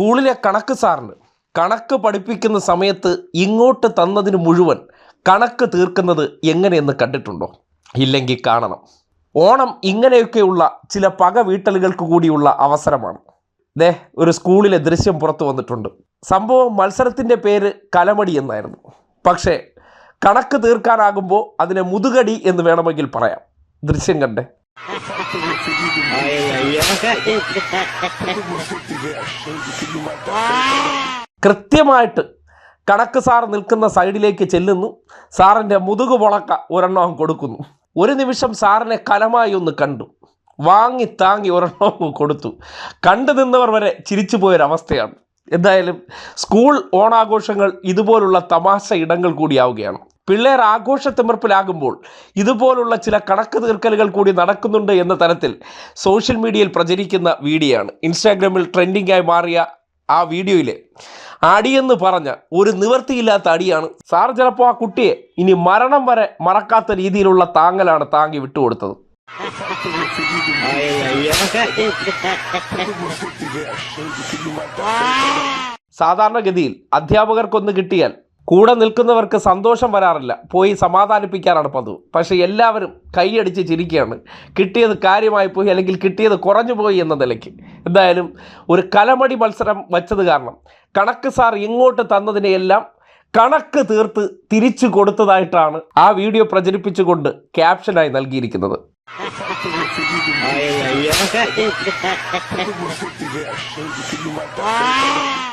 സ്കൂളിലെ കണക്ക് സാറിന് കണക്ക് പഠിപ്പിക്കുന്ന സമയത്ത് ഇങ്ങോട്ട് തന്നതിന് മുഴുവൻ കണക്ക് തീർക്കുന്നത് എങ്ങനെയെന്ന് കണ്ടിട്ടുണ്ടോ? ഇല്ലെങ്കിൽ കാണണം. ഓണം ഇങ്ങനെയൊക്കെയുള്ള ചില പക വീട്ടലുകൾക്ക് കൂടിയുള്ള അവസരമാണ്. ദേ ഒരു സ്കൂളിലെ ദൃശ്യം പുറത്തു വന്നിട്ടുണ്ട്. സംഭവം മത്സരത്തിന്റെ പേര് കലമടി എന്നായിരുന്നു. പക്ഷേ കണക്ക് തീർക്കാനാകുമ്പോൾ അതിനെ മുതുകടി എന്ന് വേണമെങ്കിൽ പറയാം. ദൃശ്യം കണ്ടേ. കൃത്യമായിട്ട് കണക്ക് സാർ നിൽക്കുന്ന സൈഡിലേക്ക് ചെല്ലുന്നു. സാറിന്റെ മുതുകു പൊളക്ക ഒരെണ്ണം കൊടുക്കുന്നു. ഒരു നിമിഷം സാറിനെ കലമായി ഒന്ന് കണ്ടു. വാങ്ങി താങ്ങി ഒരെണ്ണം കൊടുത്തു. കണ്ടു നിന്നവർ വരെ ചിരിച്ചു പോയൊരവസ്ഥയാണ്. എന്തായാലും സ്കൂൾ ഓണാഘോഷങ്ങൾ ഇതുപോലുള്ള തമാശ ഇടങ്ങൾ കൂടിയാവുകയാണ്. പിള്ളേർ ആഘോഷത്തിമിർപ്പിലാകുമ്പോൾ ഇതുപോലുള്ള ചില കണക്ക് തീർക്കലുകൾ കൂടി നടക്കുന്നുണ്ട് എന്ന തരത്തിൽ സോഷ്യൽ മീഡിയയിൽ പ്രചരിക്കുന്ന വീഡിയോ ആണ് ഇൻസ്റ്റാഗ്രാമിൽ ട്രെൻഡിംഗ് ആയി മാറിയ ആ വീഡിയോയിൽ അടിയെന്ന് പറഞ്ഞ ഒരു നിവർത്തിയില്ലാത്ത അടിയാണ്. സാർ ചിലപ്പോൾ ആ കുട്ടിയെ ഇനി മരണം വരെ മറക്കാത്ത രീതിയിലുള്ള താങ്ങലാണ് താങ്ങി വിട്ടുകൊടുത്തത്. സാധാരണഗതിയിൽ അധ്യാപകർക്കൊന്ന് കിട്ടിയാൽ കൂടെ നിൽക്കുന്നവർക്ക് സന്തോഷം വരാറില്ല. പോയി സമാധാനിപ്പിക്കാറാണ് പതിവ്. പക്ഷേ എല്ലാവരും കൈയടിച്ച് ചിരിക്കുകയാണ്. കിട്ടിയത് കാര്യമായി പോയി അല്ലെങ്കിൽ കിട്ടിയത് കുറഞ്ഞു പോയി എന്ന നിലയ്ക്ക്. എന്തായാലും ഒരു കലമടി മത്സരം വച്ചത് കാരണം കണക്ക് സാർ ഇങ്ങോട്ട് തന്നതിനെയെല്ലാം കണക്ക് തീർത്ത് തിരിച്ചു കൊടുത്തതായിട്ടാണ് ആ വീഡിയോ പ്രചരിപ്പിച്ചുകൊണ്ട് ക്യാപ്ഷനായി നൽകിയിരിക്കുന്നത്. ay.